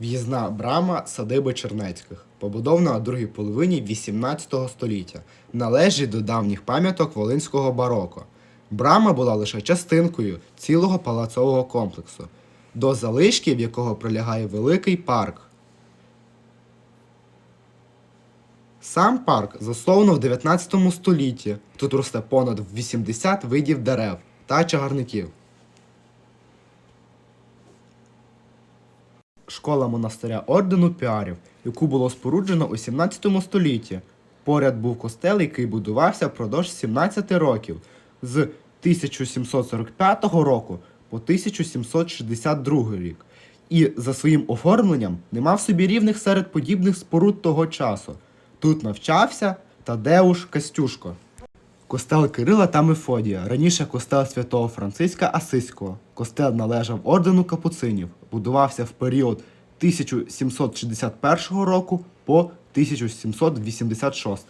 В'їзна брама садиби Чернецьких, побудована у другій половині 18 століття, належить до давніх пам'яток Волинського бароко. Брама була лише частинкою цілого палацового комплексу, до залишків якого прилягає великий парк. Сам парк засновано в 19 столітті. Тут росте понад 80 видів дерев та чагарників. Школа монастиря ордену піарів, яку було споруджено у 17 столітті. Поряд був костел, який будувався впродовж 17 років з 1745 року по 1762 рік. І за своїм оформленням не мав собі рівних серед подібних споруд того часу. Тут навчався Тадеуш Кастюшко. Костел Кирила та Мефодія, раніше костел святого Франциска Асиського. Костел належав ордену капуцинів, будувався в період 1761 року по 1786.